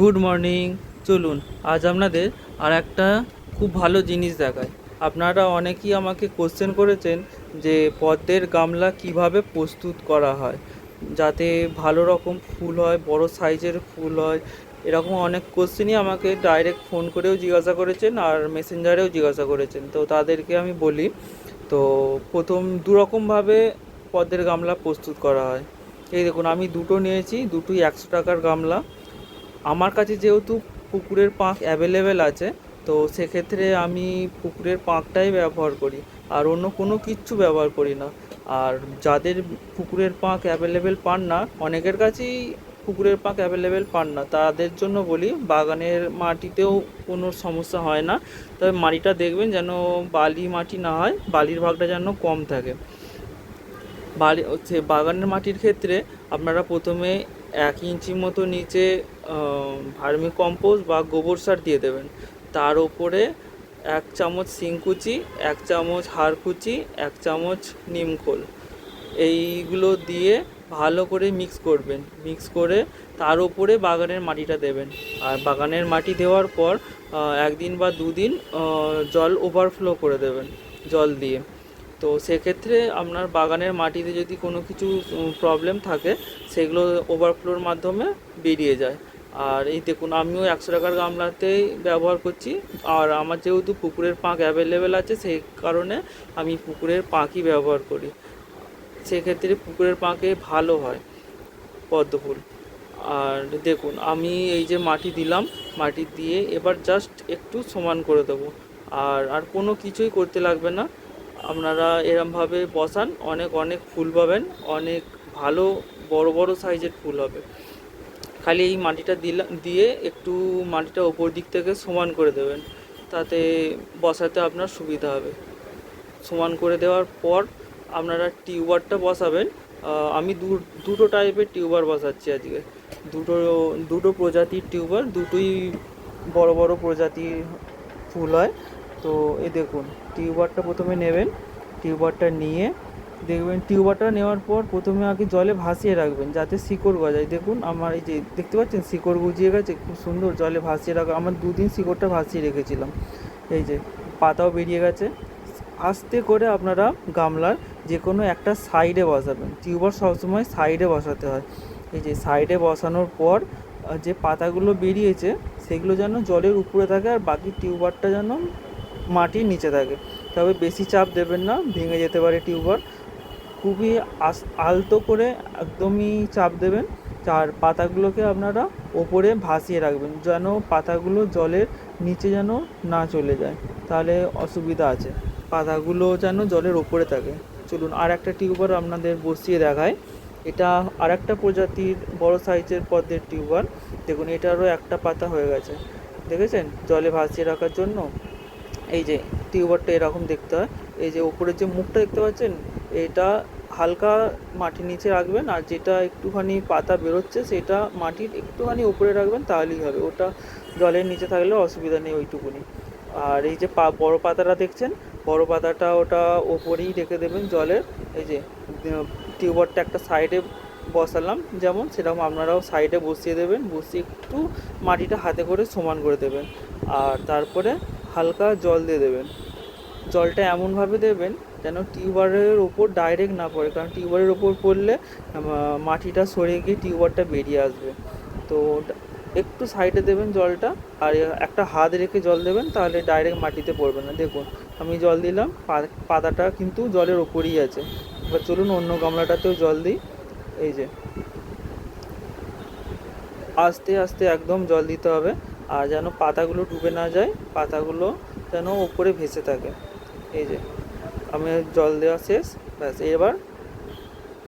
Good morning চলুন, আজ আপনাদের আর একটা খুব ভালো জিনিস দেখায় আপনারা অনেকেই আমাকে কোশ্চেন করেছেন যে পদ্মের গামলা কীভাবে প্রস্তুত করা হয়? যাতে ভালো রকম ফুল হয়, বড় সাইজের ফুল হয়, এরকম অনেক কোশ্চেনই আমাকে ডাইরেক্ট ফোন করেও জিজ্ঞাসা করেছেন আর মেসেঞ্জারেও জিজ্ঞাসা করেছেন। তো তাদেরকে আমি বলি, তো প্রথম দুরকমভাবে পদ্মের গামলা প্রস্তুত করা হয়। এই দেখুন, আমি দুটো নিয়েছি, দুটোই একশো টাকার গামলা। আমার কাছে যেহেতু পুকুরের পাঁক অ্যাভেলেবেল আছে, তো সেক্ষেত্রে আমি পুকুরের পাঁকটাই ব্যবহার করি। আর অন্য কোনো কিচ্ছু ব্যবহার করি না। আর যাদের পুকুরের পাঁক অ্যাভেলেবেল পান না, অনেকের কাছেই পুকুরের পাঁক অ্যাভেলেবেল পান না। তাদের জন্য বলি, বাগানের মাটিতেও কোনো সমস্যা হয় না। তবে মাটিটা দেখবেন যেন বালি মাটি না হয়, বালির ভাগটা যেন কম থাকে। বাড়ি হচ্ছে বাগানের মাটির ক্ষেত্রে আপনারা প্রথমে এক ইঞ্চি মতো নিচে ভার্মি কম্পোস্ট বা গোবর সার দিয়ে দেবেন। তার ওপরে এক চামচ শিংকুচি এক চামচ হাড়কুচি এক চামচ নিমখোল এইগুলো দিয়ে ভালো করে মিক্স করবেন। মিক্স করে তার উপরে বাগানের মাটিটা দেবেন। আর বাগানের মাটি দেওয়ার পর একদিন বা দুদিন জল ওভারফ্লো করে দেবেন, জল দিয়ে। তো সেক্ষেত্রে আপনার বাগানের মাটিতে যদি কোনো কিছু প্রবলেম থাকে, সেগুলো ওভারফ্লোর মাধ্যমে বেরিয়ে যায়। আর এই দেখুন, আমিও একশো টাকার গামলাতেই ব্যবহার করছি। আর আমার যেহেতু পুকুরের পাঁক অ্যাভেলেবেল আছে, সেই কারণে আমি পুকুরের পাঁকই ব্যবহার করি। সেক্ষেত্রে পুকুরের পাঁকে ভালো হয় পদ্ম ফুল। আর দেখুন, আমি এই যে মাটি দিলাম, মাটি দিয়ে এবার জাস্ট একটু সমান করে দেবো। আর আর কোনো কিছুই করতে লাগবে না। আপনারা এরমভাবে বসান, অনেক অনেক ফুল পাবেন, অনেক ভালো, বড় বড় সাইজের ফুল হবে। খালি এই মাটিটা দিলা দিয়ে একটু মাটিটা ওপর দিক থেকে সমান করে দেবেন। তাতে বসাতে আপনার সুবিধা হবে। সমান করে দেওয়ার পর আপনারা টিউবারটা বসাবেন। আমি দুটো টাইপের টিউবার বসাচ্ছি আজকে। দুটো দুটো প্রজাতির টিউবার, দুটোই বড় বড় প্রজাতির ফুল হয়। তো এ দেখুন, টিউবারটা প্রথমে নেবেন। টিউবারটা নিয়ে দেখবেন, টিউবারটা নেওয়ার পর প্রথমে আগে জলে ভাসিয়ে রাখবেন, যাতে শিকড় গজায়। দেখুন, আমার এই যে দেখতে পাচ্ছেন, শিকড় গুজিয়ে গেছে, খুব সুন্দর জলে ভাসিয়ে রাখা। আমার দুদিন শিকড়টা ভাসিয়ে রেখেছিলাম। এই যে, পাতাও বেরিয়ে গেছে। আস্তে করে আপনারা গামলার যে কোনো একটা সাইডে বসাবেন। টিউবার সবসময় সাইডে বসাতে হয়। এই যে, সাইডে বসানোর পর যে পাতাগুলো বেরিয়েছে, সেগুলো যেন জলের উপরে থাকে আর বাকি টিউবারটা যেন মাটির নিচে থাকে। তবে বেশি চাপ দেবেন না, ভেঙে যেতে পারে টিউবার। খুবই আস, আলতো করে একদমই চাপ দেবেন। আর পাতাগুলোকে আপনারা ওপরে ভাসিয়ে রাখবেন যেন পাতাগুলো জলের নিচে যেন না চলে যায়। তাহলে অসুবিধা আছে। পাতাগুলো যেন জলের ওপরে থাকে। চলুন আর একটা টিউবার আপনাদের বসিয়ে দেখায় এটা আর একটা প্রজাতির বড় সাইজের পদ্মের টিউবার। দেখুন, এটারও একটা পাতা হয়ে গেছে। দেখেছেন? জলে ভাসিয়ে রাখার জন্য। এই যে টিউবারটা এরকম দেখতে হয়। এই যে উপরের যে মুখটা দেখতে পাচ্ছেন? এটা হালকা মাটির নিচে রাখবেন আর যেটা একটুখানি পাতা বেরোচ্ছে সেটা মাটির একটুখানি উপরে রাখবেন তাহলেই হবে। ওটা জলের নিচে থাকলে অসুবিধা নেই ওইটুকুনি। আর এই যে পা, বড় পাতাটা দেখছেন? বড় পাতাটা ওটা ওপরেই রেখে দেবেন জলের। এই যে টিউবারটা একটা সাইডে বসালাম যেমন, সেরকম আপনারাও সাইডে বসিয়ে দেবেন। বসিয়ে একটু মাটিটা হাতে করে সমান করে দেবেন। আর তারপরে হালকা জল দিয়ে দেবেন। জলটা এমনভাবে দেবেন যেন টিউবারের ওপর ডাইরেক্ট না পড়ে। কারণ টিউবারের ওপর পড়লে মাটিটা সরে গিয়ে টিউবারটা বেরিয়ে আসবে। তো একটু সাইডে দেবেন জলটা, আর একটা হাত রেখে জল দেবেন, তাহলে ডাইরেক্ট মাটিতে পড়বে না। দেখুন, আমি জল দিলাম পাতাটা কিন্তু জলের ওপরেই আছে। এবার চলুন অন্য গামলাটাতেও জল দিই। এই যে, আস্তে আস্তে একদম জল দিতে হবে, আর যেন পাতাগুলো ডুবে না যায়, পাতাগুলো যেন ওপরে ভেসে থাকে। এই যে আমি জল দেওয়া শেষ ব্যাস এবার